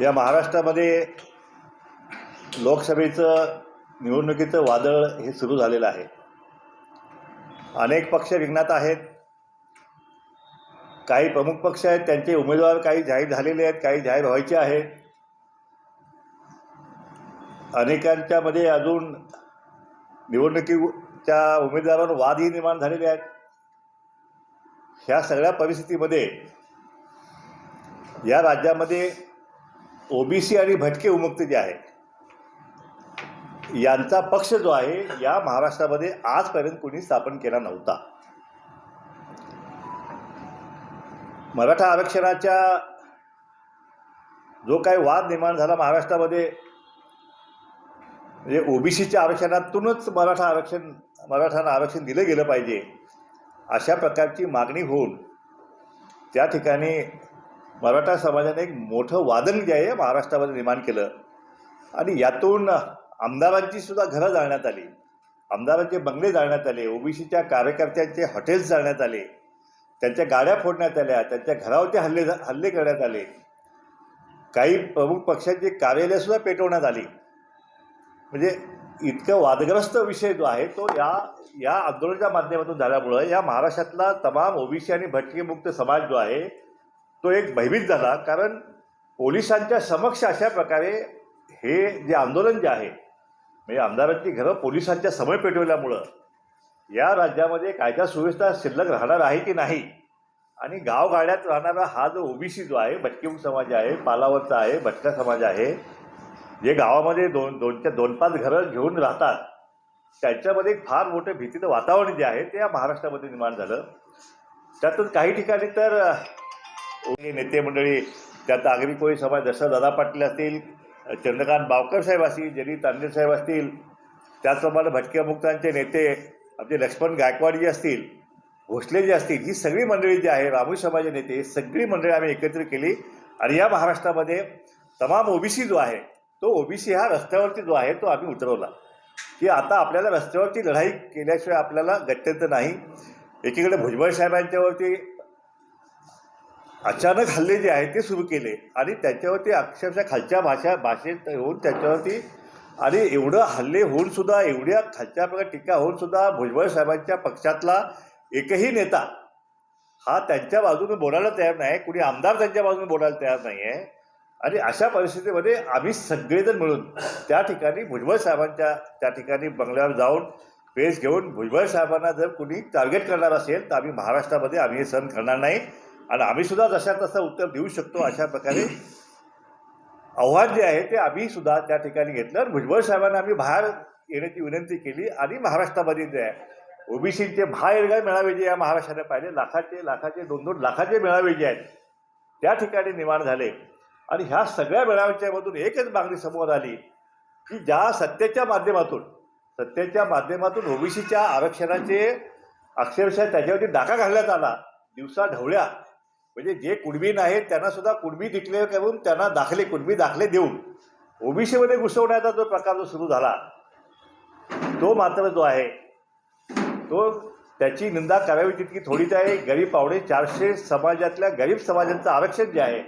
या महाराष्ट्रामध्ये लोकसभेचं निवडणुकीचं वादळ हे सुरू झालेलं आहे. अनेक पक्ष विघ्नात आहेत. काही प्रमुख पक्ष आहेत त्यांचे उमेदवार काही जाहीर झालेले आहेत काही जाहीर व्हायचे आहेत. अनेकांच्या मध्ये अजून निवडणुकीच्या उमेदवारांवर वादही निर्माण झालेले आहेत. ह्या सगळ्या परिस्थितीमध्ये या राज्यामध्ये ओबीसी आणि भटके उमुक्त जे आहे यांचा पक्ष जो आहे या महाराष्ट्रामध्ये आजपर्यंत कोणी स्थापन केला नव्हता. मराठा आरक्षणाच्या जो काही वाद निर्माण झाला महाराष्ट्रामध्ये म्हणजे ओबीसीच्या आरक्षणातूनच मराठा आरक्षण मराठांना आरक्षण दिलं गेलं पाहिजे अशा प्रकारची मागणी होऊन त्या ठिकाणी मराठा समाजाने एक मोठं वादन जे आहे महाराष्ट्रामध्ये निर्माण केलं. आणि यातून आमदारांची सुद्धा घरं जाळण्यात आली. आमदारांचे बंगले जाळण्यात आले ओबीसीच्या कार्यकर्त्यांचे हॉटेल्स जाळण्यात आले त्यांच्या गाड्या फोडण्यात आल्या त्यांच्या घरावरती हल्ले हल्ले करण्यात आले. काही प्रमुख पक्षांची कार्यालयसुद्धा पेटवण्यात आली. म्हणजे इतकं वादग्रस्त विषय जो आहे तो या या आंदोलनाच्या माध्यमातून झाल्यामुळं या महाराष्ट्रातला तमाम ओबीसी आणि भटकेमुक्त समाज जो आहे तो एक भयभीत झाला कारण पोलिसांच्या समक्ष अशा प्रकारे हे जे आंदोलन जे आहे म्हणजे आमदारांची घरं पोलिसांच्या समय पेटवल्यामुळं या राज्यामध्ये कायदा सुव्यवस्था शिल्लक राहणार आहे की नाही? आणि गावगाड्यात राहणारा हा जो ओबीसी जो आहे भटकेमुख समाज आहे पालावरचा आहे भटका समाज आहे जे गावामध्ये दोन दोनच्या दोन पाच घरं घेऊन राहतात त्यांच्यामध्ये एक फार मोठं भीतीचं वातावरण जे आहे ते या महाराष्ट्रामध्ये निर्माण झालं. त्यातून काही ठिकाणी तर नेते मंडळी त्यात आगरी कोळी समाज जसं दादा पाटील असतील चंद्रकांत बावकर साहेब असतील जरी तांदे साहेब असतील त्याचप्रमाणे भटक्या मुक्तांचे नेते आपले लक्ष्मण गायकवाड जे असतील भोसले जे असतील ही सगळी मंडळी जी आहे रामू समाजाचे नेते ही सगळी मंडळी आम्ही एकत्र केली. आणि या महाराष्ट्रामध्ये तमाम ओबीसी जो आहे तो ओबीसी हा रस्त्यावरती जो आहे तो आम्ही उतरवला. की आता आपल्याला रस्त्यावरती लढाई केल्याशिवाय आपल्याला गत्यंत नाही. एकीकडे भुजबळ साहेबांच्यावरती अचानक हल्ले जे आहेत ते सुरू केले. आणि त्याच्यावरती अक्षरशः खालच्या भाषा भाषेत होऊन त्याच्यावरती आणि एवढं हल्ले होऊन सुद्धा एवढ्या खालच्या प्रकारे टीका होऊन सुद्धा भुजबळ साहेबांच्या पक्षातला एकही नेता हा त्यांच्या बाजूने बोलायला तयार नाही कुणी आमदार त्यांच्या बाजूने बोलायला तयार नाही आहे आणि अशा परिस्थितीमध्ये आम्ही सगळेजण मिळून त्या ठिकाणी भुजबळ साहेबांच्या त्या ठिकाणी बंगल्यावर जाऊन पेश घेऊन भुजबळ साहेबांना जर कुणी टार्गेट करणार असेल तर आम्ही महाराष्ट्रामध्ये आम्ही हे सहन करणार नाही. आणि आम्ही सुद्धा जशा तसं उत्तर देऊ शकतो अशा प्रकारे. आव्हान जे आहे ते आम्ही सुद्धा त्या ठिकाणी घेतलं. आणि भुजबळ साहेबांना आम्ही बाहेर येण्याची विनंती केली. आणि महाराष्ट्रामध्ये जे आहे ओबीसीचे बाहेर मेळावे जे या महाराष्ट्राने पाहिले. लाखाचे लाखाचे दोन दोन लाखाचे मेळावे जे आहेत त्या ठिकाणी निर्माण झाले. आणि ह्या सगळ्या मेळाव्यांच्यामधून एकच मागणी समोर आली की ज्या सत्तेच्या माध्यमातून सत्तेच्या माध्यमातून ओबीसीच्या आरक्षणाचे अक्षरशः त्याच्यावरती डाका घालण्यात आला. दिवसा ढवळ्या म्हणजे जे कुणबी नाहीत त्यांना सुद्धा कुणबी डिक्लेअर करून त्यांना दाखले कुणबी दाखले देऊन. ओबीसीमध्ये घुसवण्याचा जो प्रकार जो सुरू झाला तो मात्र जो आहे तो त्याची निंदा करावी तितकी थोडीच आहे. गरीब पावणे चारशे समाजातल्या गरीब समाजांचं आरक्षण जे आहे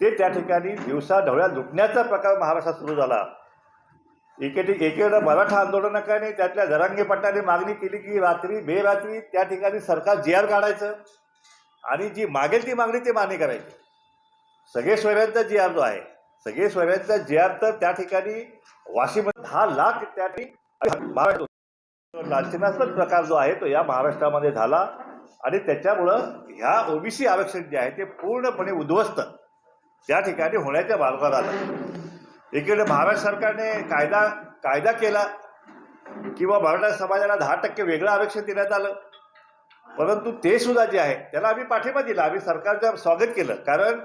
ते त्या ठिकाणी दिवसा ढवळ्या लुटण्याचा प्रकार महाराष्ट्रात सुरू झाला. एके एकीकडे मराठा आंदोलनकाने त्यातल्या जरांगे पट्टाने मागणी केली की रात्री बेरात्री त्या ठिकाणी सरकार जे आर काढायचं. आणि जी मागेल ती मागणी ते मान्य करायची. सगळे स्वर्यांचा जी आर जो आहे सगळे स्वर्यांचा जी आर तर त्या ठिकाणी वाशिम दहा लाख त्या ठिकाणी लांछनास्पद प्रकार जो आहे तो या महाराष्ट्रामध्ये झाला. आणि त्याच्यामुळं ह्या ओबीसी आरक्षण जे आहे ते पूर्णपणे उद्ध्वस्त त्या ठिकाणी होण्याच्या मार्गात आलं. एकीकडे महाराष्ट्र सरकारने कायदा कायदा केला किंवा मराठा समाजाला दहा टक्के वेगळं आरक्षण देण्यात आलं. परंतु ते सुद्धा जे आहे त्याला आम्ही पाठिंबा दिला. आम्ही सरकारचं स्वागत केलं. कारण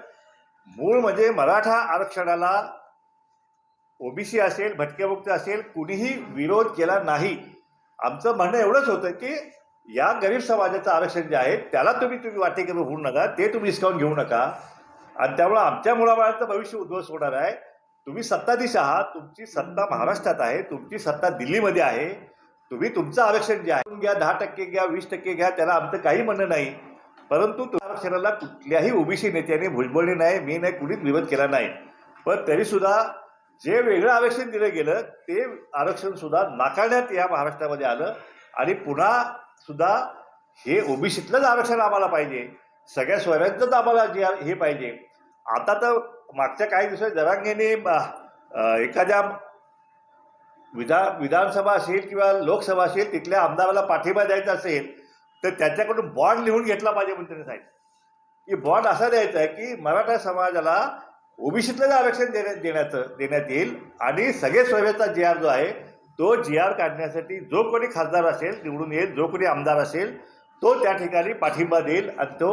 मूळ म्हणजे मराठा आरक्षणाला ओबीसी असेल भटकेमुक्त असेल कुणीही विरोध केला नाही. आमचं म्हणणं एवढंच होतं की या गरीब समाजाचं आरक्षण जे आहे त्याला तुम्ही तुम्ही वाटेकरी होऊ नका ते तुम्ही डिस्काउंट घेऊ नका. आणि त्यामुळं आमच्या मुलाबाळांचं भविष्य उद्ध्वस्त होणार आहे. तुम्ही सत्ताधीश आहात तुमची सत्ता महाराष्ट्रात आहे तुमची सत्ता दिल्लीमध्ये आहे. तुम्ही तुमचं आरक्षण जे आहे घ्या दहा टक्के घ्या वीस टक्के घ्या त्याला आमचं काही म्हणणं नाही. परंतु त्या आरक्षणाला कुठल्याही ओबीसी नेत्याने भुजबळने नाही मी नाही कुणीच विरोध केला नाही. पण तरी सुद्धा जे वेगळं आरक्षण दिलं गेलं ते आरक्षण सुद्धा नाकारण्यात या महाराष्ट्रामध्ये आलं आणि पुन्हा सुद्धा हे ओबीसीतलंच आरक्षण आम्हाला पाहिजे. सगळ्या स्वराज्यात आम्हाला जे हे पाहिजे. आता तर मागच्या काही दिवसात जरांगेने एखाद्या विधान विधानसभा असेल किंवा लोकसभा असेल तिथल्या आमदाराला पाठिंबा द्यायचा असेल तर त्याच्याकडून बॉन्ड लिहून घेतला पाहिजे मंत्री साहेब. की बॉन्ड असा द्यायचा आहे की मराठा समाजाला ओबीसीतलंच आरक्षण देण्यात देण्याचं देण्यात येईल आणि सगळे सोयचा जी आर जो आहे तो जी आर काढण्यासाठी जो कोणी खासदार असेल निवडून येईल जो कोणी आमदार असेल तो त्या ठिकाणी पाठिंबा देईल आणि तो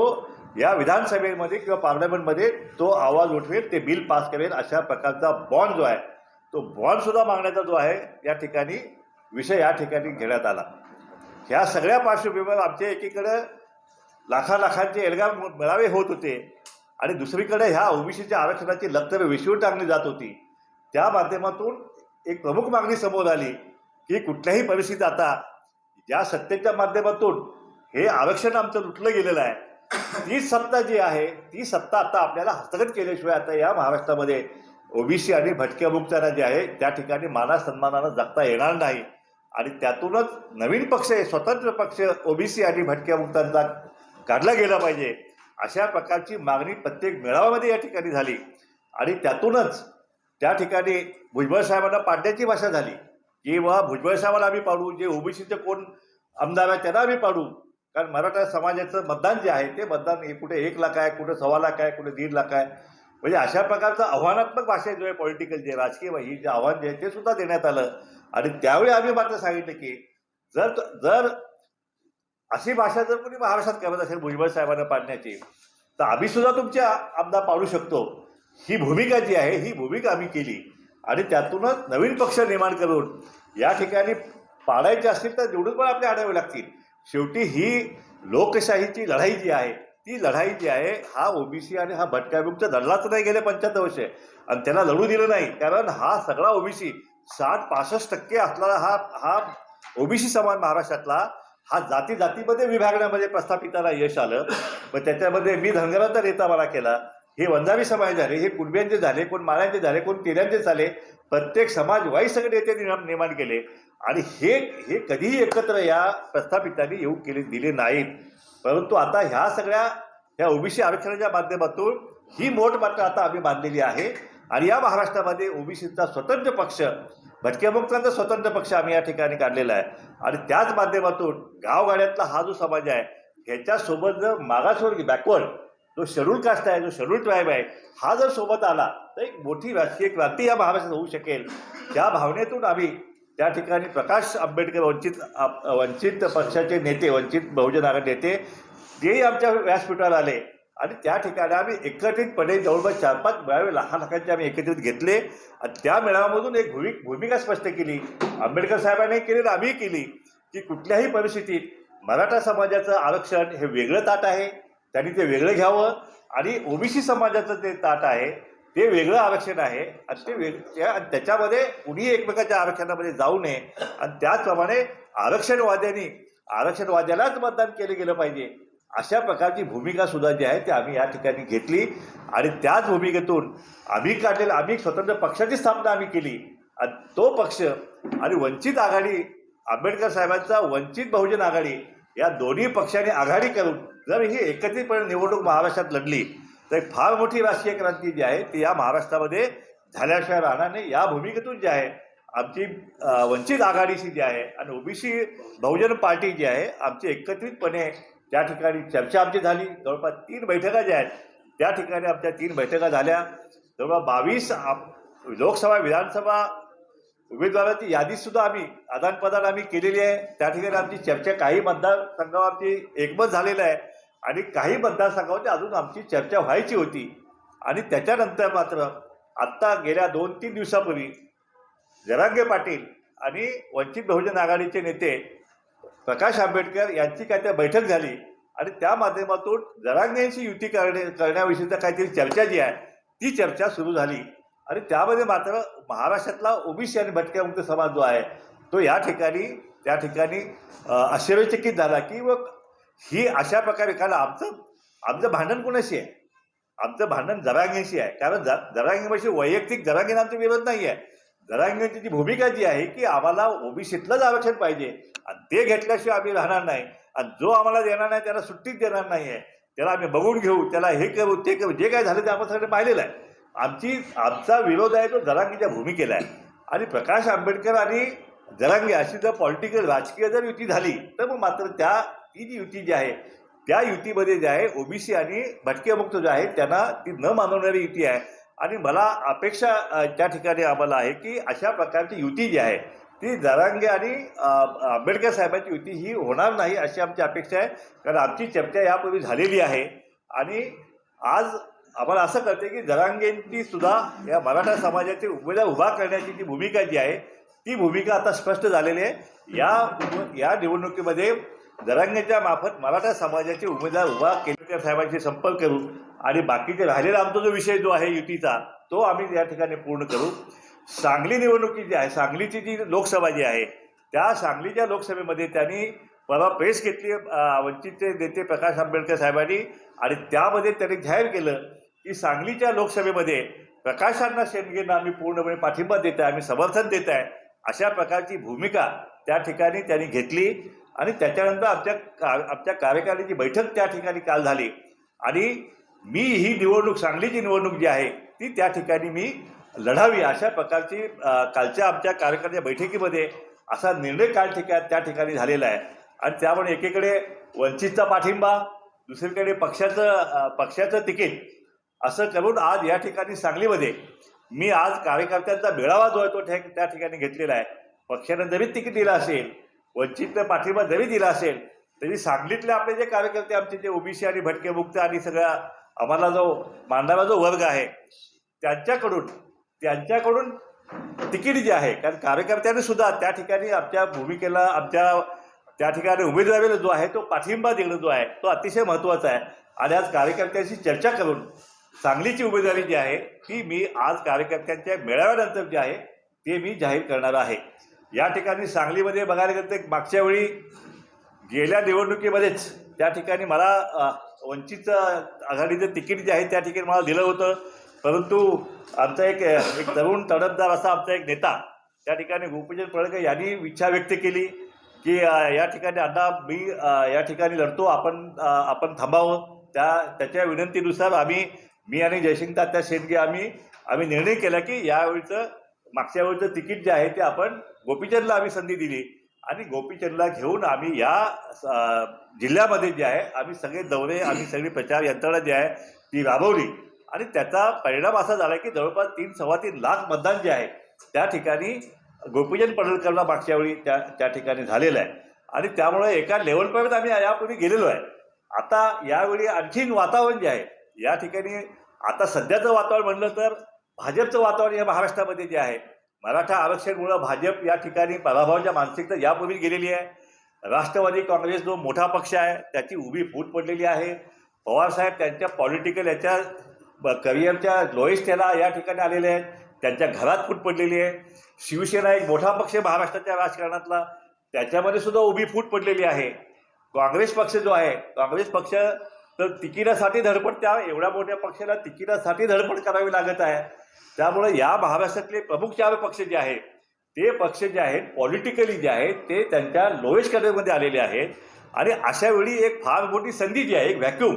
या विधानसभेमध्ये किंवा पार्लमेंटमध्ये तो आवाज उठवेल ते बिल पास करेल अशा प्रकारचा बॉन्ड जो आहे तो बॉन्ड सुद्धा मागण्याचा जो आहे या ठिकाणी विषय या ठिकाणी घेण्यात आला. ह्या सगळ्या पार्श्वभूमीवर आमच्या एकीकडं लाखा लाखांचे एल्गार मेळावे होत होते आणि दुसरीकडे ह्या ओबीसीच्या आरक्षणाची लक्तर विश्वून टाकली जात होती. त्या माध्यमातून एक प्रमुख मागणी समोर आली की कुठल्याही परिस्थितीत आता ज्या सत्तेच्या माध्यमातून हे आरक्षण आमचं लुटलं गेलेलं आहे. ती सत्ता जी आहे ती सत्ता आता आपल्याला हस्तगत केल्याशिवाय आता या महाराष्ट्रामध्ये ओबीसी आणि भटक्या मुक्तांना जे आहे. त्या ठिकाणी माना सन्मानानं जगता येणार नाही. आणि त्यातूनच नवीन पक्ष स्वतंत्र पक्ष ओबीसी आणि भटक्या मुक्तांचा काढला गेला पाहिजे. अशा प्रकारची मागणी प्रत्येक मेळाव्यामध्ये या ठिकाणी झाली. आणि त्यातूनच त्या ठिकाणी भुजबळ साहेबांना पाडण्याची भाषा झाली. की बा भुजबळ साहेबांना आम्ही पाडू. जे ओबीसीचे कोण आमदार आहे त्यांना आम्ही पाडू. कारण मराठा समाजाचं मतदान जे आहे ते मतदान कुठे एक लाख आहे कुठे सव्वा लाख आहे कुठे दीड लाख आहे. म्हणजे अशा प्रकारचं आव्हानात्मक भाषा जो आहे पॉलिटिकल जे राजकीय ही जे आव्हान जे आहे ते सुद्धा देण्यात आलं. आणि त्यावेळी आम्ही मात्र सांगितलं की जर जर अशी भाषा जर कोणी महाराष्ट्रात करत असेल भुजबळ साहेबांना पाडण्याची तर आम्ही सुद्धा तुमच्या आमदार पाडू शकतो. ही भूमिका जी आहे ही भूमिका आम्ही केली. आणि त्यातूनच नवीन पक्ष निर्माण करून या ठिकाणी पाडायचे असतील तर निवडून पण आपल्या आढावे लागतील. शेवटी ही लोकशाहीची लढाई जी आहे ती लढाई जी आहे हा ओबीसी आणि हा भटक्यामुक्त लढलाच नाही गेले पंच्याहत्तर वर्षे. आणि त्याला लढू दिलं नाही. कारण हा सगळा ओबीसी साठ पासष्ट टक्के असणारा हा हा ओबीसी समाज महाराष्ट्रातला हा जाती जातीमध्ये विभागण्यामध्ये प्रस्थापिताला यश आलं. मग त्याच्यामध्ये मी धनगरांचा नेता मला केला. हे वंजारी समाज झाले हे कुणब्यांचे झाले कोण माळ्यांचे झाले कोण तेऱ्यांचे झाले प्रत्येक समाज वाई सगळे नेते निर्माण निर्माण केले. आणि हे हे कधीही एकत्र या प्रस्थापितांनी येऊ केले दिले नाहीत. परंतु आता ह्या सगळ्या ह्या ओबीसी आरक्षणाच्या माध्यमातून ही मोठ मात्र आता आम्ही बांधलेली आहे. आणि या महाराष्ट्रामध्ये ओबीसीचा स्वतंत्र पक्ष भटक्यामुक्तांचा स्वतंत्र पक्ष आम्ही या ठिकाणी काढलेला आहे. आणि त्याच माध्यमातून गावगाड्यातला हा जो समाज आहे ह्याच्यासोबत जर मागासवर्गीय बॅकवर्ड जो शेड्यूल कास्ट आहे जो शेड्यूल ट्राईब आहे हा जर सोबत आला तर एक मोठी राजकीय क्रांती या महाराष्ट्रात होऊ शकेल. त्या भावनेतून आम्ही त्या ठिकाणी प्रकाश आंबेडकर वंचित वंचित पक्षाचे नेते वंचित बहुजन आघाडी नेते तेही आमच्या व्यासपीठावर आले. आणि त्या ठिकाणी आम्ही एकत्रितपणे जवळपास चार पाच मेळावे लहान लाखांचे आम्ही एकत्रित घेतले. आणि त्या मेळाव्यामधून एक भूमि भूमिका स्पष्ट केली. आंबेडकर साहेबांनी केली आणि आम्ही केली की कुठल्याही परिस्थितीत मराठा समाजाचं आरक्षण हे वेगळं ताट आहे. त्यांनी ते वेगळं घ्यावं. आणि ओबीसी समाजाचं ते ताट आहे ते वेगळं आरक्षण आहे आणि ते वेग आणि त्याच्यामध्ये कुणी एकमेकाच्या आरक्षणामध्ये जाऊ नये. आणि त्याचप्रमाणे आरक्षणवाद्यांनी आरक्षणवाद्यालाच मतदान केलं गेलं पाहिजे. अशा प्रकारची भूमिका सुद्धा जी आहे ती आम्ही या ठिकाणी घेतली. आणि त्याच भूमिकेतून आम्ही काढलेलं आम्ही स्वतंत्र पक्षाची स्थापना आम्ही केली. आणि तो पक्ष आणि वंचित आघाडी आंबेडकर साहेबांचा वंचित बहुजन आघाडी या दोन्ही पक्षांनी आघाडी करून जर ही एकत्रितपणे निवडणूक महाराष्ट्रात लढली तर एक फार मोठी राजकीय क्रांती जी आहे ती या महाराष्ट्रामध्ये झाल्याशिवाय राहणार नाही. या भूमिकेतून जी आहे आमची वंचित आघाडीशी जी आहे आणि ओबीसी बहुजन पार्टी जी आहे आमची एकत्रितपणे त्या ठिकाणी चर्चा आमची झाली. जवळपास तीन बैठका ज्या आहेत त्या ठिकाणी आमच्या तीन बैठका झाल्या. जवळपास बावीस आप- लोकसभा विधानसभा उमेदवारांची यादीसुद्धा आम्ही आदान प्रदान आम्ही केलेली आहे. त्या ठिकाणी आमची चर्चा काही मतदारसंघावर आमची एकमत झालेलं आहे. आणि काही मतदारसंघामध्ये अजून आमची चर्चा व्हायची होती. आणि त्याच्यानंतर मात्र आत्ता गेल्या दोन तीन दिवसापूर्वी जरांगे पाटील आणि वंचित बहुजन आघाडीचे नेते प्रकाश आंबेडकर यांची काय त्या बैठक झाली. आणि त्या माध्यमातून जरांगेंशी युती करणे करण्याविषयीचा काहीतरी चर्चा जी आहे ती चर्चा सुरू झाली. आणि त्यामध्ये मात्र महाराष्ट्रातला ओबीसी आणि भटक्यामुक्त समाज जो आहे तो या ठिकाणी त्या ठिकाणी आश्चर्यचकित झाला की व ही अशा प्रकारे कारण आमचं आमचं भांडण कोणाशी आहे? आमचं भांडण जरांगेशी आहे. कारण ज जरांगेपाशी वैयक्तिक जरांगेनं आमचा विरोध नाही आहे. जरांगेची जी भूमिका जी आहे की आम्हाला ओबीसीतलंच आरक्षण पाहिजे आणि ते घेतल्याशिवाय आम्ही राहणार नाही आणि जो आम्हाला देणार नाही त्याला सुट्टीच देणार नाही आहे. त्याला आम्ही बघून घेऊ त्याला हे करू ते करू जे काय झालं ते आपण सगळं पाहिलेलं आहे. आमची आमचा विरोध आहे तो जरांगीच्या भूमिकेला आहे. आणि प्रकाश आंबेडकर आणि जरांगे अशी जर पॉलिटिकल राजकीय जर युती झाली तर मग मात्र त्या ती जी युती जी आहे त्या युतीमध्ये जे आहे ओबीसी आणि भटके मुक्त जे आहे त्यांना ती न मानवणारी युती आहे. आणि मला अपेक्षा त्या ठिकाणी आम्हाला आहे की अशा प्रकारची युती जी आहे ती जरांगे आणि आंबेडकर साहेबांची युती ही होणार नाही अशी आमची अपेक्षा आहे. कारण आमची चर्चा यापूर्वी झालेली आहे. आणि आज आम्हाला असं कळते की जरांगेंची सुद्धा या मराठा समाजाचे उमेदवार उभा करण्याची जी भूमिका जी आहे ती भूमिका आता स्पष्ट झालेली आहे. या या निवडणुकीमध्ये दरांगेच्या मार्फत मराठा समाजाचे उमेदवार उभा केंद्रकर साहेबांशी संपर्क करू आणि बाकीचे राहिलेला आमचा जो विषय जो आहे युतीचा तो आम्ही या ठिकाणी पूर्ण करू. सांगली निवडणुकी जी आहे सांगलीची जी लोकसभा जी आहे त्या सांगलीच्या लोकसभेमध्ये त्यांनी परवा प्रेस घेतली वंचितचे नेते प्रकाश आंबेडकर साहेबांनी आणि त्यामध्ये त्यांनी जाहीर केलं की सांगलीच्या लोकसभेमध्ये प्रकाशांना शेंडगेंना आम्ही पूर्णपणे पाठिंबा देत आहे आम्ही समर्थन देत आहे अशा प्रकारची भूमिका त्या ठिकाणी त्यांनी घेतली. आणि त्याच्यानंतर आमच्या का आमच्या कार्यकारिणीची बैठक त्या ठिकाणी काल झाली. आणि मी ही निवडणूक सांगलीची निवडणूक जी आहे ती त्या ठिकाणी मी लढावी अशा प्रकारची कालच्या आमच्या कार्यकारिणीच्या बैठकीमध्ये असा निर्णय काल ठिका त्या ठिकाणी झालेला आहे. आणि त्यामुळे एकीकडे वंचितचा पाठिंबा दुसरीकडे पक्षाचं पक्षाचं तिकीट असं करून आज या ठिकाणी सांगलीमध्ये मी आज कार्यकर्त्यांचा मेळावा जो आहे तो त्या ठिकाणी घेतलेला आहे. पक्षानं जरी तिकीट दिलं असेल वंचितनं पाठिंबा जरी दिला असेल तरी सांगलीतले आपले जे कार्यकर्ते आमचे जे ओबीसी आणि भटके मुक्त आणि सगळा आम्हाला जो मांडणारा जो वर्ग आहे त्यांच्याकडून त्यांच्याकडून तिकीट जे आहे कारण कार्यकर्त्यांनी सुद्धा त्या ठिकाणी आमच्या भूमिकेला आमच्या त्या ठिकाणी उमेदवारीला जो आहे तो पाठिंबा देणं जो आहे तो अतिशय महत्त्वाचा आहे. आणि आज कार्यकर्त्यांशी चर्चा करून सांगलीची उमेदवारी जी आहे ती मी आज कार्यकर्त्यांच्या मेळाव्यानंतर जे आहे ते मी जाहीर करणार आहे. या ठिकाणी सांगलीमध्ये बघायला गेलं तर मागच्या वेळी गेल्या निवडणुकीमध्येच त्या ठिकाणी मला वंचित वंचितचं आघाडीचं तिकीट जे आहे त्या ठिकाणी मला दिलं होतं. परंतु आमचा एक एक तरुण तडफदार असा आमचा एक नेता त्या ठिकाणी गोपीचंद पडळकर यांनी इच्छा व्यक्त केली की या ठिकाणी आता मी या ठिकाणी लढतो आपण आपण थांबावं. त्या त्याच्या विनंतीनुसार आम्ही मी आणि जयसिंग तात्या शेंडगे आम्ही आम्ही निर्णय केला की यावेळीचं मागच्या वेळचं तिकीट जे आहे ते आपण गोपीचंदला आम्ही संधी दिली. आणि गोपीचंदला घेऊन आम्ही या जिल्ह्यामध्ये जे आहे आम्ही सगळे दौरे आम्ही सगळी प्रचार यंत्रणा जी आहे ती राबवली. आणि त्याचा परिणाम असा झाला की जवळपास तीन सव्वा तीन लाख मतदान जे आहे त्या ठिकाणी गोपीचंद पडळकरला मागच्या वेळी त्या त्या ठिकाणी झालेलं आहे. आणि त्यामुळे एका लेवलपर्यंत आम्ही यापूर्वी गेलेलो आहे. आता यावेळी आणखीन वातावरण जे आहे या ठिकाणी आता सध्याचं वातावरण म्हणलं तर भाजपचं वातावरण या महाराष्ट्रामध्ये जे आहे मराठा आरक्षणमुळं भाजप या ठिकाणी पराभवाच्या मानसिकता यापूर्वी गेलेली आहे. राष्ट्रवादी काँग्रेस जो मोठा पक्ष आहे त्याची उभी फूट पडलेली आहे. पवारसाहेब त्यांच्या पॉलिटिकल याच्या ब- करिअरच्या लोएस्ट त्याला या ठिकाणी आलेले आहेत. त्यांच्या घरात फूट पडलेली आहे. शिवसेना एक मोठा पक्ष महाराष्ट्राच्या राजकारणातला. त्याच्यामध्ये सुद्धा उभी फूट पडलेली आहे. काँग्रेस पक्ष जो आहे काँग्रेस पक्ष तर तिकिटासाठी धडपड त्या एवढ्या मोठ्या पक्षाला तिकिटासाठी धडपड करावी लागत आहे. त्यामुळे या महाराष्ट्रातले प्रमुख चार पक्ष जे आहेत ते पक्ष जे आहेत पॉलिटिकली जे आहेत ते त्यांच्या लोएस्ट कॅटेगरीमध्ये आलेले आहेत. आणि अशा वेळी एक फार मोठी संधी जी आहे एक व्हॅक्यूम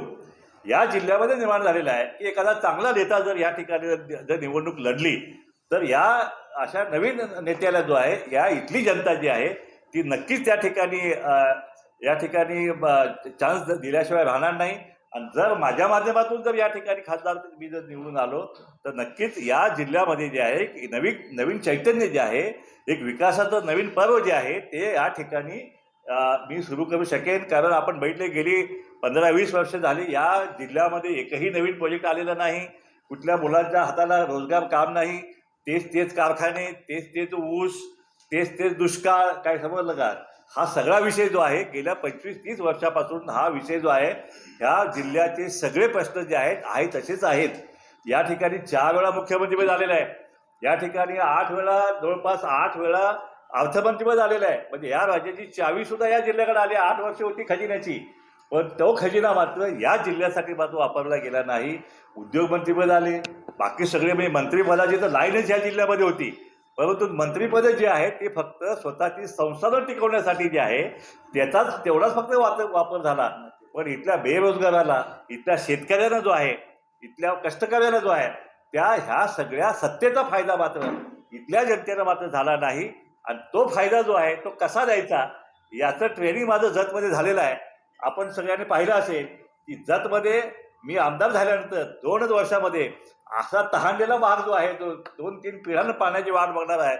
या जिल्ह्यामध्ये निर्माण झालेला आहे की एखादा चांगला नेता जर या ठिकाणी जर निवडणूक लढली तर या अशा नवीन नेत्याला जो आहे या इथली जनता जी आहे ती नक्कीच त्या ठिकाणी या ठिकाणी चान्स दिल्याशिवाय राहणार नाही. आणि जर माझ्या माध्यमातून जर या ठिकाणी खासदार मी जर निवडून आलो तर नक्कीच या जिल्ह्यामध्ये जे आहे नवीन नवीन चैतन्य जे आहे एक विकासाचं नवीन पर्व जे आहे ते या ठिकाणी मी सुरू करू शकेन. कारण आपण बघितले गेली पंधरा वीस वर्ष झाली या जिल्ह्यामध्ये एकही नवीन प्रोजेक्ट आलेला नाही. कुठल्या मुलांच्या हाताला रोजगार काम नाही. तेच तेच कारखाने तेच तेच ऊस तेच तेच दुष्काळ काय समजलं का? हा सगळा विषय जो आहे गेल्या पंचवीस तीस वर्षापासून हा विषय जो आहे ह्या जिल्ह्याचे सगळे प्रश्न जे आहेत आहे तसेच आहेत. या ठिकाणी चार वेळा मुख्यमंत्रीपद झालेला आहे. या ठिकाणी आठ वेळा जवळपास आठ वेळा अर्थमंत्रीपद आलेलं आहे. म्हणजे या राज्याची चावी सुद्धा या जिल्ह्याकडे आली आठ वर्ष होती खजिन्याची. पण तो खजिना मात्र या जिल्ह्यासाठी मात्र वापरला गेला नाही. उद्योगमंत्रीपद आले. बाकी सगळे म्हणजे मंत्रिपदाची तर लाईनच या जिल्ह्यामध्ये होती. परंतु मंत्रिपद जे आहे ते फक्त स्वतःची संसाधन टिकवण्यासाठी जे आहे त्याचाच तेवढाच फक्त वापर वापर झाला. पण इथल्या बेरोजगाराला इथल्या शेतकऱ्यांना जो आहे इथल्या कष्टकऱ्यांना जो आहे त्या ह्या सगळ्या सत्तेचा फायदा मात्र इथल्या जनतेला मात्र झाला नाही. आणि तो फायदा जो आहे तो कसा द्यायचा याचं ट्रेनिंग माझं जतमध्ये झालेलं आहे. आपण सगळ्यांनी पाहिलं असेल की जतमध्ये मी आमदार झाल्यानंतर दोनच वर्षामध्ये असा तहानलेला भाग जो आहे तो दोन तीन पिढ्यांना पाण्याची वाट बघणार आहे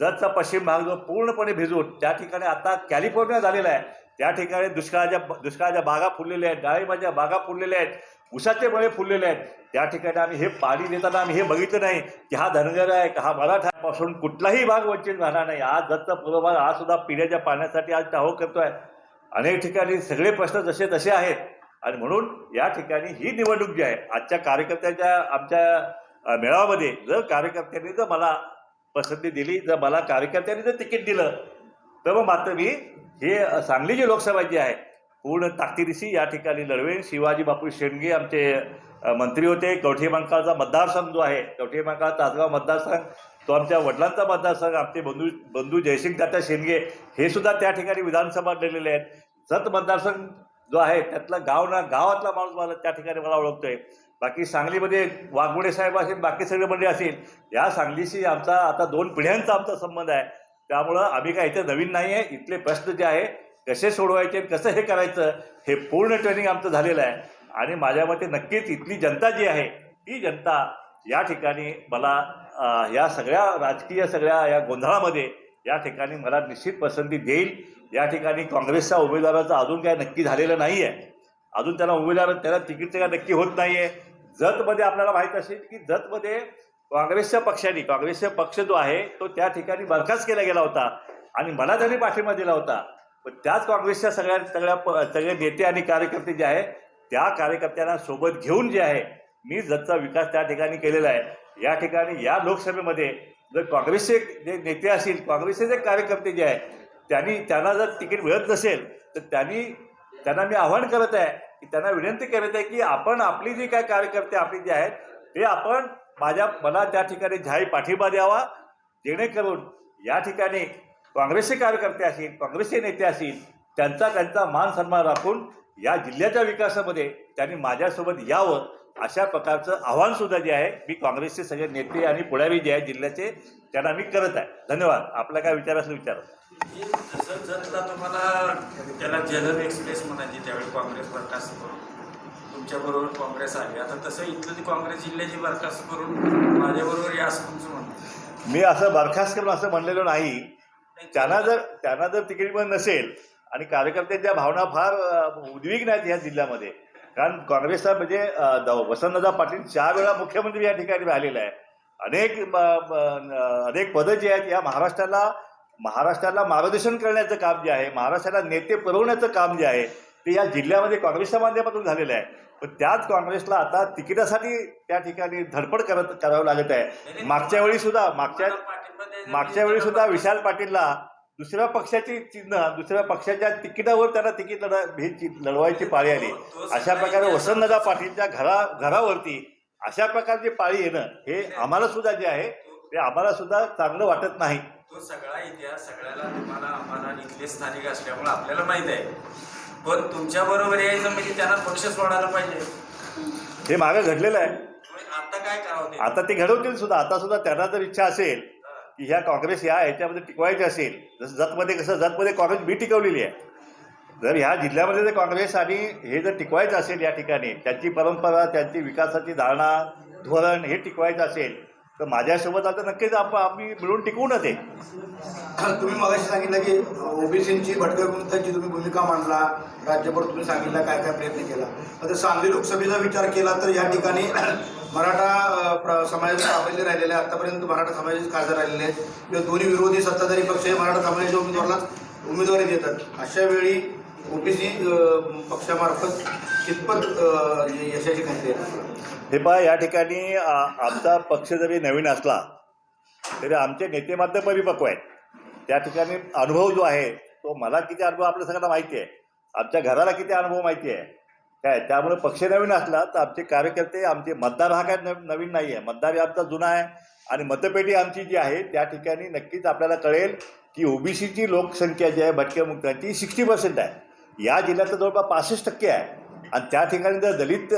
जतचा पश्चिम भाग जो पूर्णपणे भिजून त्या ठिकाणी आता कॅलिफोर्निया झालेला आहे. त्या ठिकाणी दुष्काळाच्या दुष्काळाच्या बागा फुललेल्या आहेत डाळिंबाच्या बागा फुललेल्या आहेत उसाचे मळे फुललेले आहेत. त्या ठिकाणी आम्ही हे पाणी देताना आम्ही हे बघितलं नाही की हा धनगर आहे का हा मराठापासून कुठलाही भाग वंचित राहणार नाही. आज दत्त पूर्वभाग हा सुद्धा पिण्याच्या पाण्यासाठी आज टाहो करतोय. अनेक ठिकाणी सगळे प्रश्न जसे तसे आहेत. आणि म्हणून या ठिकाणी ही निवडणूक जी आहे आजच्या कार्यकर्त्याच्या आमच्या मेळाव्यामध्ये जर कार्यकर्त्यांनी जर मला पसंती दिली जर मला कार्यकर्त्यांनी जर तिकीट दिलं तर मग मात्र मी हे सांगली जी लोकसभा जी आहे पूर्ण ताकदीशी या ठिकाणी लढवेन. शिवाजी बापू शेंडगे आमचे मंत्री होते. कवठे मंकाळचा मतदारसंघ जो आहे कवठे मंकाळ तासगाव मतदारसंघ तो आमच्या वडिलांचा मतदारसंघ आमचे बंधू बंधू जयसिंग तात्या शेंडगे हे सुद्धा त्या ठिकाणी विधानसभा लढलेले आहेत. जत मतदारसंघ जो आहे त्यातला गाव ना गावातला माणूस मला त्या ठिकाणी मला ओळखतोय. बाकी सांगलीमध्ये वाघमोडे साहेब असेल बाकी सगळे मंडळी असेल या सांगलीशी आमचा आता दोन पिढ्यांचा आमचा संबंध आहे. त्यामुळं आम्ही काय इथे नवीन नाही आहे इथले प्रश्न जे आहे कसे सोडवायचे कसं हे करायचं हे पूर्ण ट्रेनिंग आमचं झालेलं आहे. आणि माझ्या मते नक्कीच इथली जनता जी आहे ती जनता या ठिकाणी मला या सगळ्या राजकीय सगळ्या या गोंधळामध्ये या ठिकाणी मला निश्चित पसंती देईल. या ठिकाणी काँग्रेसच्या उमेदवाराचं अजून काय नक्की झालेलं नाही आहे अजून त्याला उमेदवार त्याला तिकीटचं काय नक्की होत नाही आहे जतमध्ये आपल्याला माहीत असेल की जतमध्ये काँग्रेसच्या पक्षाने काँग्रेसचा पक्ष जो आहे तो त्या ठिकाणी बरखास्त केला गेला होता आणि मला त्यांनी पाठिंबा दिला होता. पण त्याच काँग्रेसच्या सगळ्या सगळ्या प- सगळे नेते आणि कार्यकर्ते जे आहे त्या कार्यकर्त्यांना सोबत घेऊन जे आहे मी जतचा विकास त्या ठिकाणी केलेला आहे. या ठिकाणी या लोकसभेमध्ये जर काँग्रेसचे जे नेते असतील काँग्रेसचे जे कार्यकर्ते जे आहेत त्यांनी त्यांना जर तिकीट मिळत नसेल तर त्यांनी त्यांना मी आव्हान करत आहे की त्यांना विनंती करत आहे की आपण आपली जी काय कार्यकर्ते आपली जे आहेत ते आपण माझ्या मला त्या ठिकाणी जाहीर पाठिंबा द्यावा जेणेकरून या ठिकाणी काँग्रेसचे कार्यकर्ते असतील काँग्रेसचे नेते असतील त्यांचा त्यांचा मान सन्मान राखून या जिल्ह्याच्या विकासामध्ये त्यांनी माझ्यासोबत यावं अशा प्रकारचं आव्हान सुद्धा जे आहे मी काँग्रेसचे सगळे नेते आणि पुढारी जे आहेत जिल्ह्याचे त्यांना मी करत आहे. धन्यवाद. आपला काय विचार असेल विचारा. तुम्हाला त्याला जलद एक्सप्रेस म्हणायची त्यावेळी काँग्रेस बरखास्त करून. तुमच्याबरोबर काँग्रेस आली. आता तसं इथलं ती काँग्रेस जिल्ह्याची बरखास्त करून माझ्याबरोबर या असं तुमचं म्हणणं मी असं बरखास्त करून असं म्हणलेलो नाही. त्यांना जर त्यांना जर तिकीट पण नसेल आणि कार्यकर्त्यांच्या भावना फार उद्विग्न आहेत या जिल्ह्यामध्ये कारण काँग्रेसचा म्हणजे वसंतदादा पाटील चार वेळा मुख्यमंत्री या ठिकाणी राहिलेला आहे. अनेक अनेक पदं जी आहेत या महाराष्ट्राला महाराष्ट्राला मार्गदर्शन करण्याचं काम जे आहे महाराष्ट्राला नेते पुरवण्याचं काम जे आहे ते या जिल्ह्यामध्ये काँग्रेसच्या माध्यमातून झालेलं आहे. पण त्याच काँग्रेसला आता तिकिटासाठी त्या ठिकाणी धडपड करत करावं लागत आहे. मागच्या वेळी सुद्धा मागच्या मागच्या वेळी सुद्धा विशाल पाटीलला दुसऱ्या पक्षाची चिन्ह दुसऱ्या पक्षाच्या तिकिटावर त्यांना तिकीट लढा ही लढवायची पाळी आली. अशा प्रकारे वसंतदादा पाटीलच्या घरा घरावरती अशा प्रकारची पाळी येणं हे आम्हाला सुद्धा जे आहे ते आम्हाला सुद्धा चांगलं वाटत नाही. तो सगळा इतिहास सगळ्याला तुम्हाला आम्हाला इथले स्थानिक असल्यामुळे आपल्याला माहीत आहे. पण तुमच्या बरोबर यायचं म्हणजे त्यांना पक्ष सोडायला पाहिजे. हे मागं घडलेलं आहे. आता काय करावं आता ते घडवतील सुद्धा. आता सुद्धा त्यांना जर इच्छा असेल की ह्या काँग्रेस या ह्याच्यामध्ये टिकवायचे असेल जसं जतमध्ये कसं जतमध्ये काँग्रेस बी टिकवलेली आहे. जर ह्या जिल्ह्यामध्ये जर काँग्रेस आणि हे जर टिकवायचं असेल या ठिकाणी त्यांची परंपरा त्यांची विकासाची धारणा धोरण हे टिकवायचं असेल तर माझ्यासोबत आता नक्कीच आप आम्ही मिळून टिकवूनच आहे. तुम्ही मगाशी सांगितलं की ओबीसींची भटक्या गुंतांची तुम्ही भूमिका मांडला राज्यभर तुम्ही सांगितलं काय काय प्रयत्न केला. आता सांगली लोकसभेचा विचार केला तर या ठिकाणी मराठा अ, प्र- समाजाचे राहिलेले आहे आतापर्यंत मराठा समाजाचे खासदार राहिलेले आहेत. किंवा दोन्ही विरोधी सत्ताधारी पक्ष हे मराठा समाजाच्या उमेदवारालाच उमेदवारी देतात. अशा वेळी ओबीसी पक्षामार्फत कितपत यशाची खात्री आहे? हे पहा या ठिकाणी आमचा पक्ष जरी नवीन असला तरी आमचे नेते मात्र परिपक्व आहेत. त्या ठिकाणी अनुभव जो आहे तो मला किती अनुभव आपल्या सगळ्यांना माहिती आहे. आमच्या घराला किती अनुभव माहिती आहे. काय त्यामुळे पक्ष नवीन असला तर आमचे कार्यकर्ते आमचे मतदार हा काय नव- नवीन नाही आहे मतदार आमचा जुना आहे आणि मतपेटी आमची जी आहे त्या ठिकाणी नक्कीच आपल्याला कळेल की ओबीसीची लोकसंख्या जी आहे भटक्या मुक्तांची सिक्स्टी पर्सेंट आहे. या जिल्ह्यात जवळपास पासष्ट टक्के आहे. आणि त्या ठिकाणी जर दलित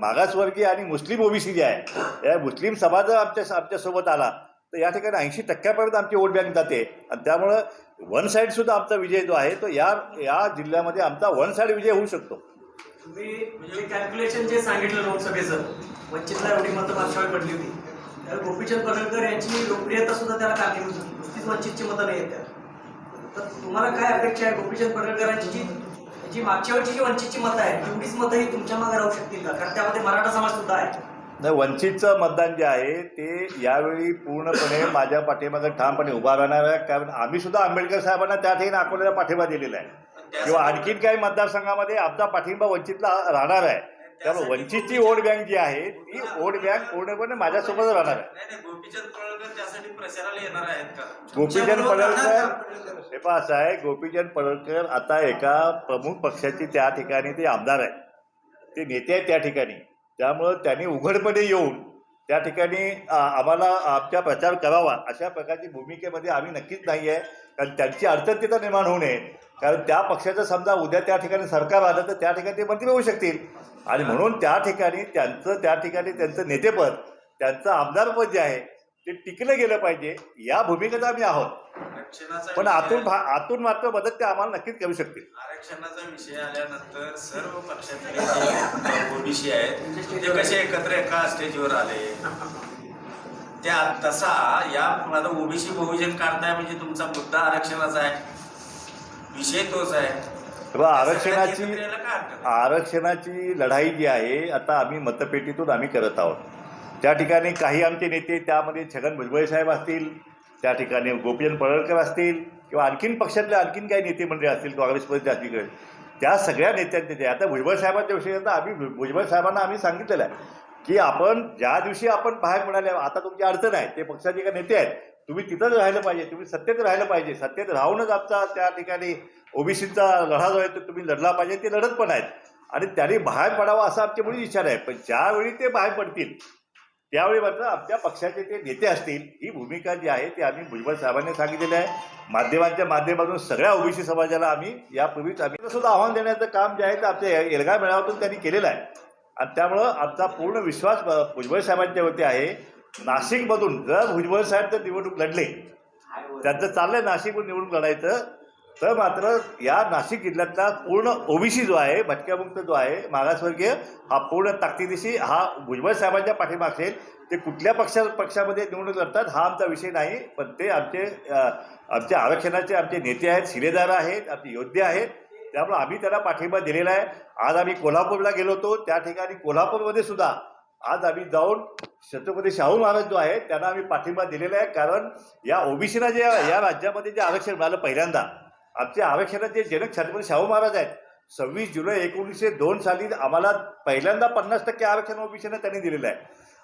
मागासवर्गीय आणि मुस्लिम ओबीसी जे आहे या मुस्लिम समाज आमच्या आमच्यासोबत आला तर या ठिकाणी ऐंशी टक्क्यापर्यंत आमची वोट बँक जाते. आणि त्यामुळं वन साईड सुद्धा आमचा विजय जो आहे तो या या जिल्ह्यामध्ये आमचा वन साईड विजय होऊ शकतो. तुम्ही म्हणजे कॅल्क्युलेशन जे सांगितलं लोकसभेचं वंचितला एवढी मतं मागच्या वेळी पडली होती. त्यावेळी गोपीचंद पडळकर यांची लोकप्रियता सुद्धा त्याला कारणीभूत होती? नुसतीच वंचितची मतं नाही आहेत तर तुम्हाला काय अपेक्षा आहे गोपीचंद पडळकरांची जी जी मागच्या वेळची जी वंचितची मतं आहेत तेवढीच मतं ही तुमच्या मागे राहू शकतील का? कारण त्यामध्ये मराठा समाज सुद्धा आहे. नाही वंचितचं मतदान जे आहे ते यावेळी पूर्णपणे माझ्या पाठीमागे ठामपणे उभा राहणार आहे. कारण आम्ही सुद्धा आंबेडकर साहेबांना त्या ठिकाणी अकोल्याला पाठिंबा दिलेला आहे. किंवा आणखीन काही मतदारसंघामध्ये आमचा पाठिंबा वंचितला राहणार आहे. त्यामुळे वंचितची वोट बँक जी आहे ती वोट बँक पूर्णपणे माझ्यासोबत राहणार आहे. गोपीचंद पडळकर हे पहा असं आहे गोपीचंद पडळकर आता एका प्रमुख पक्षाची त्या ठिकाणी ते आमदार आहेत. ते नेते आहेत त्या ठिकाणी. त्यामुळं त्यांनी उघडपणे येऊन त्या ठिकाणी आम्हाला आमचा प्रचार करावा अशा प्रकारची भूमिकेमध्ये आम्ही नक्कीच नाही आहे कारण त्यांची अडचण तिथं निर्माण होऊ नये. कारण त्या पक्षाचं समजा उद्या त्या ठिकाणी सरकार आलं तर त्या ठिकाणी ते मंत्री होऊ शकतील. आणि म्हणून त्या ठिकाणी त्यांचं त्या ठिकाणी त्यांचं नेतेपद त्यांचं आमदारपद जे आहे ते टिकलं गेलं पाहिजे. या भूमिकेत आम्ही आहोत. आरक्षणाचा पण आतून. भा- आतून मात्र मदत ते आम्हाला नक्कीच करू शकतील. आरक्षणाचा विषय आल्यानंतर सर्व पक्षातले जे ओबीसी आहेत ते कसे एकत्र एका स्टेजवर आले? त्या तसा या आता ओबीसी बहुजन काढताय म्हणजे तुमचा मुद्दा आरक्षणाचा आहे. विषय तोच आहे. तेव्हा आरक्षणाची एकत्र यायला काय हरकत आहे? आरक्षणाची लढाई जी आहे आता आम्ही मतपेटीतून आम्ही करत आहोत. त्या ठिकाणी काही आमचे नेते त्यामध्ये छगन भुजबळ साहेब असतील त्या ठिकाणी गोपीचंद पडळकर असतील किंवा आणखीन पक्षातले आणखीन काही नेते मंडळी असतील काँग्रेसमध्ये असतील त्या सगळ्या नेत्यांनी त्या आता भुजबळ साहेबांच्या विषयी आता आम्ही भुजबळ साहेबांना आम्ही सांगितलेलं आहे की आपण ज्या दिवशी आपण बाहेर म्हणाले आता तुमची अडचण आहे ते पक्षाचे काही नेते आहेत तुम्ही तिथंच राहिलं पाहिजे तुम्ही सत्तेत राहिलं पाहिजे सत्तेत राहूनच आमचा त्या ठिकाणी ओबीसीचा लढा जो आहे तो तुम्ही लढला पाहिजे ते लढत पण आहेत. आणि त्यांनी बाहेर पडावं असं आमची मुळी इच्छा आहे पण ज्यावेळी ते बाहेर पडतील त्यावेळी मात्र आमच्या पक्षाचे ते नेते असतील ही भूमिका जी आहे ती आम्ही भुजबळ साहेबांनी सांगितलेली आहे. माध्यमांच्या माध्यमातून सगळ्या ओबीसी समाजाला आम्ही यापूर्वीच आम्ही सुद्धा आव्हान देण्याचं काम जे आहे ते आमच्या एल्गार मेळाव्यातून त्यांनी केलेलं आहे. आणि त्यामुळं आमचा पूर्ण विश्वास भुजबळ साहेबांच्यावरती आहे. नाशिकमधून जर भुजबळ साहेब तर निवडणूक लढले. त्यांचं चाललंय नाशिकहून निवडणूक लढायचं. तर मात्र या नाशिक जिल्ह्यातला पूर्ण ओबीसी जो आहे भटक्यामुक्त जो आहे मागासवर्गीय हा पूर्ण ताकदीशी हा भुजबळ साहेबांच्या पाठीमागेल ते कुठल्या पक्षा पक्षामध्ये निवडणूक लढतात हा आमचा विषय नाही पण ते आमचे आमच्या आरक्षणाचे आमचे नेते आहेत शिलेदार आहेत आमचे योद्धे आहेत त्यामुळे आम्ही त्याला पाठिंबा दिलेला आहे. आज आम्ही कोल्हापूरला गेलो होतो त्या ठिकाणी कोल्हापूरमध्ये सुद्धा आज आम्ही जाऊन छत्रपती शाहू महाराज जो आहे त्यांना आम्ही पाठिंबा दिलेला आहे कारण या ओबीसीला जे या राज्यामध्ये जे आरक्षण मिळालं पहिल्यांदा आमचे आरक्षणाचे जनक छत्रपती शाहू महाराज आहेत सव्वीस जुलै एकोणीसशे दोन साली आम्हाला पहिल्यांदा पन्नास टक्के आरक्षण ओबीसीनं त्यांनी दिलेलं आहे.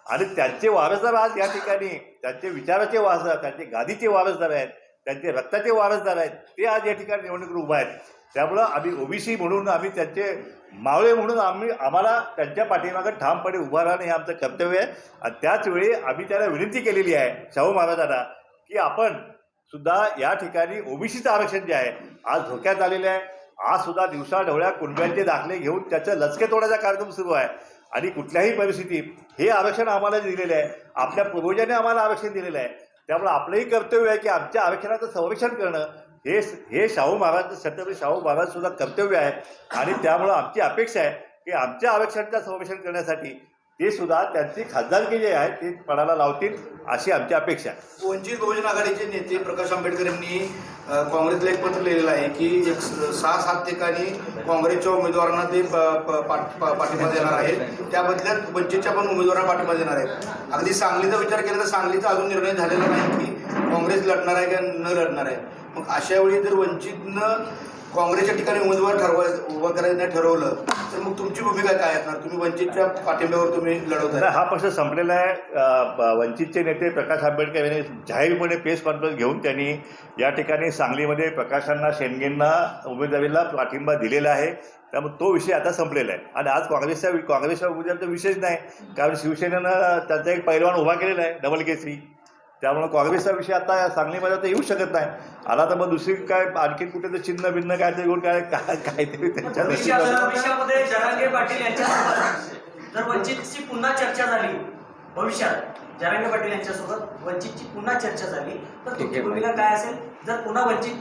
आणि त्यांचे वारसदार आज या ठिकाणी त्यांचे विचाराचे वारसदार त्यांचे गादीचे वारसदार आहेत त्यांचे रक्ताचे वारसदार आहेत ते आज या ठिकाणी निवडणूक उभा आहेत. त्यामुळं आम्ही ओबीसी म्हणून आम्ही त्यांचे मावळे म्हणून आम्ही आम्हाला त्यांच्या पाठीमागं ठामपणे उभा राहणं हे आमचं कर्तव्य आहे. आणि त्याचवेळी आम्ही त्याला विनंती केलेली आहे शाहू महाराजांना की आपण सुद्धा या ठिकाणी ओबीसीचं आरक्षण जे आहे आज धोक्यात आलेलं आहे. आज सुद्धा दिवसा ढवळ्या कुणब्यांचे दाखले घेऊन त्याचं लचके तोडायचा कार्यक्रम सुरू आहे. आणि कुठल्याही परिस्थितीत हे आरक्षण आम्हाला दिलेलं आहे आपल्या पूर्वजांनी आम्हाला आरक्षण दिलेलं आहे. त्यामुळे आपलंही कर्तव्य आहे की आमच्या आरक्षणाचं संरक्षण करणं हे हे शाहू महाराज छत्रपती शाहू महाराज सुद्धा कर्तव्य आहे. आणि त्यामुळं आमची अपेक्षा आहे की आमच्या आरक्षणाचं संरक्षण करण्यासाठी ते सुद्धा त्यांची खासदारकी जे आहे ते पणाला लावतील अशी आमची अपेक्षा आहे. वंचित बहुजन आघाडीचे नेते प्रकाश आंबेडकर यांनी काँग्रेसला एक पत्र लिहिलेलं आहे की एक सहा सात ठिकाणी काँग्रेसच्या उमेदवारांना ते प- पाठ- पाठिंबा देणार आहेत. त्या बदल्यात वंचितच्या पण उमेदवारांना पाठिंबा देणार आहेत. अगदी सांगलीचा विचार केला तर सांगलीचा अजून निर्णय झालेला नाही की काँग्रेस लढणार आहे का न लढणार आहे. मग अशा वेळी जर वंचितनं काँग्रेसच्या ठिकाणी उमेदवार ठरवाय उभं करायचं ठरवलं तर मग तुमची भूमिका काय असणार? तुम्ही वंचितच्या पाठिंब्यावर तुम्ही लढवताय. हा प्रश्न संपलेला आहे. वंचितचे नेते प्रकाश आंबेडकर यांनी जाहीरपणे प्रेस कॉन्फरन्स घेऊन त्यांनी या ठिकाणी सांगलीमध्ये प्रकाशांना शेंडगेंना उमेदवारीला पाठिंबा दिलेला आहे. त्यामुळे तो विषय आता संपलेला आहे. आणि आज काँग्रेसच्या काँग्रेसच्या उमेदवाराचा विषयच नाही. कारण शिवसेनेनं त्यांचा एक पैलवान उभा केलेला आहे डबल केसरी. त्यामुळे काँग्रेसचा विषय आता सांगलीमध्ये आता येऊ शकत नाही. आला तर मग दुसरी काय आणखी कुठे तर चिन्ह भिन्न काय ते घेऊन काय काय काहीतरी त्यांच्या जरांगे पाटील यांच्यासोबत जर वंचितची पुन्हा चर्चा झाली भविष्यात जरांगे पाटील यांच्यासोबत वंचितची पुन्हा चर्चा झाली तर तुमची भूमिका काय असेल? जर पुन्हा वंचित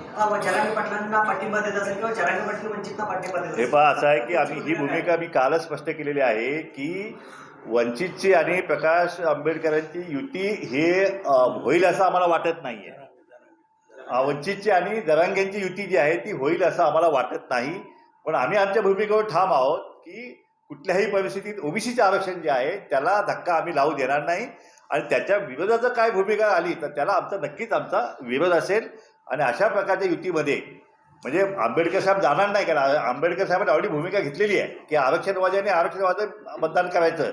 जरांगे पाटलांना पाठिंबा देत असेल किंवा जरांगे पाटील वंचितला पाठिंबा देत हे पहा असं आहे की आम्ही ही भूमिका मी कालच स्पष्ट केलेली आहे की वंचितची आणि प्रकाश आंबेडकरांची युती हे होईल असं आम्हाला वाटत नाही आहे वंचितची आणि दरांग्यांची युती जी आहे ती होईल असं आम्हाला वाटत नाही. पण आम्ही आमच्या भूमिकेवर ठाम आहोत की कुठल्याही परिस्थितीत ओबीसीचे आरक्षण जे आहे त्याला धक्का आम्ही लावू देणार नाही. आणि त्याच्या विरोधाचं काय भूमिका आली तर त्याला आमचा नक्कीच आमचा विरोध असेल. आणि अशा प्रकारच्या युतीमध्ये म्हणजे आंबेडकर साहेब जाणार नाही कारण आंबेडकर साहेबांनी ऑलरेडी भूमिका घेतलेली आहे की आरक्षणवाद्यांनी आरक्षणवाद मतदान करायचं.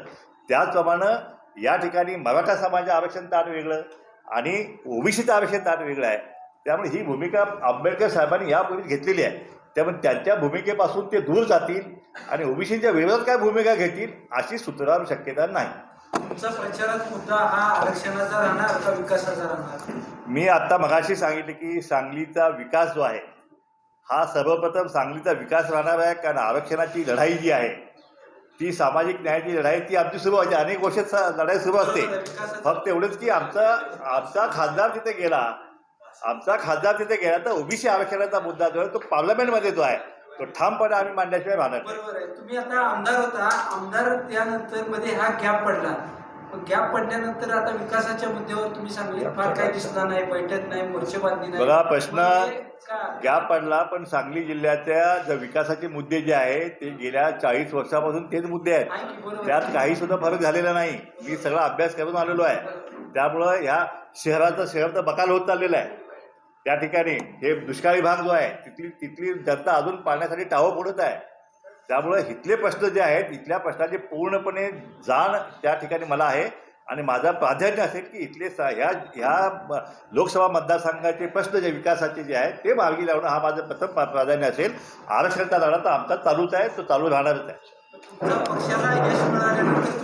त्याचप्रमाणे या ठिकाणी मराठा समाजाचं आरक्षण ताट वेगळं आणि ओबीसीचं आरक्षण ताट वेगळं आहे. त्यामुळे ही भूमिका आंबेडकर साहेबांनी यापूर्वी घेतलेली आहे. त्यामुळे त्यांच्या भूमिकेपासून ते दूर जातील आणि ओबीसीच्या विरोधात काय भूमिका घेतील अशी सुतराम शक्यता नाही. तुमचा प्रचारात मुद्दा हा आरक्षणाचा राहणार का विकासाचा राहणार? मी आत्ता मगाशी सांगितले की सांगलीचा विकास जो आहे हा सर्वप्रथम सांगलीचा विकास राहणार आहे कारण आरक्षणाची लढाई जी आहे ती सामाजिक न्यायाची लढाई ती आमची सुरू असते अनेक वर्ष स- लढाई सुरू असते. फक्त एवढंच की आमचा आमचा खासदार तिथे गेला आमचा खासदार तिथे गेला तर ओबीसी आरक्षणाचा मुद्दा जो आहे तो पार्लमेंटमध्ये जो आहे तो ठामपणे आम्ही मांडल्याशिवाय राहणार बरोबर आहे. तुम्ही आता आमदार होता. आमदार त्यानंतरमध्ये हा गॅप पडला. गॅप पडल्यानंतर आता विकासाच्या मुद्द्यावर तुम्ही सांगले फार काही दिसणार नाही बैठक नाही मोर्चे नाही. बघा, प्रश्न गॅप पडला पण सांगली जिल्ह्याच्या विकासाचे मुद्दे जे आहे ते गेल्या चाळीस वर्षापासून तेच मुद्दे आहेत. त्यात काही सुद्धा फरक झालेला नाही. मी सगळा अभ्यास करून आलेलो आहे. त्यामुळं ह्या शहराचं शहर तर बकाल होत चाललेलं आहे. त्या ठिकाणी हे दुष्काळी भाग जो आहे तिथली तिथली जनता अजून पाण्यासाठी टावं फोडत आहे. त्यामुळं इथले प्रश्न जे आहेत इथल्या प्रश्नाची पूर्णपणे जाण त्या ठिकाणी मला आहे. आणि माझा प्राधान्य असेल की इथले सा ह्या ह्या लोकसभा मतदारसंघाचे प्रश्न जे विकासाचे जे आहेत ते मार्गी लावणं हा माझं प्रथम प्रा- प्राधान्य असेल. आरक्षणाचा लढा तर आमचा चालूच आहे तो चालू राहणारच आहे. तुमच्या पक्षाला यश मिळाल्यानंतर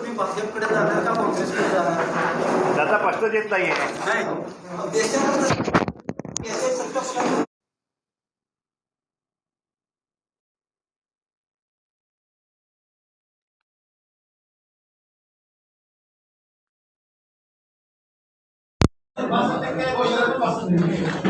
Amém.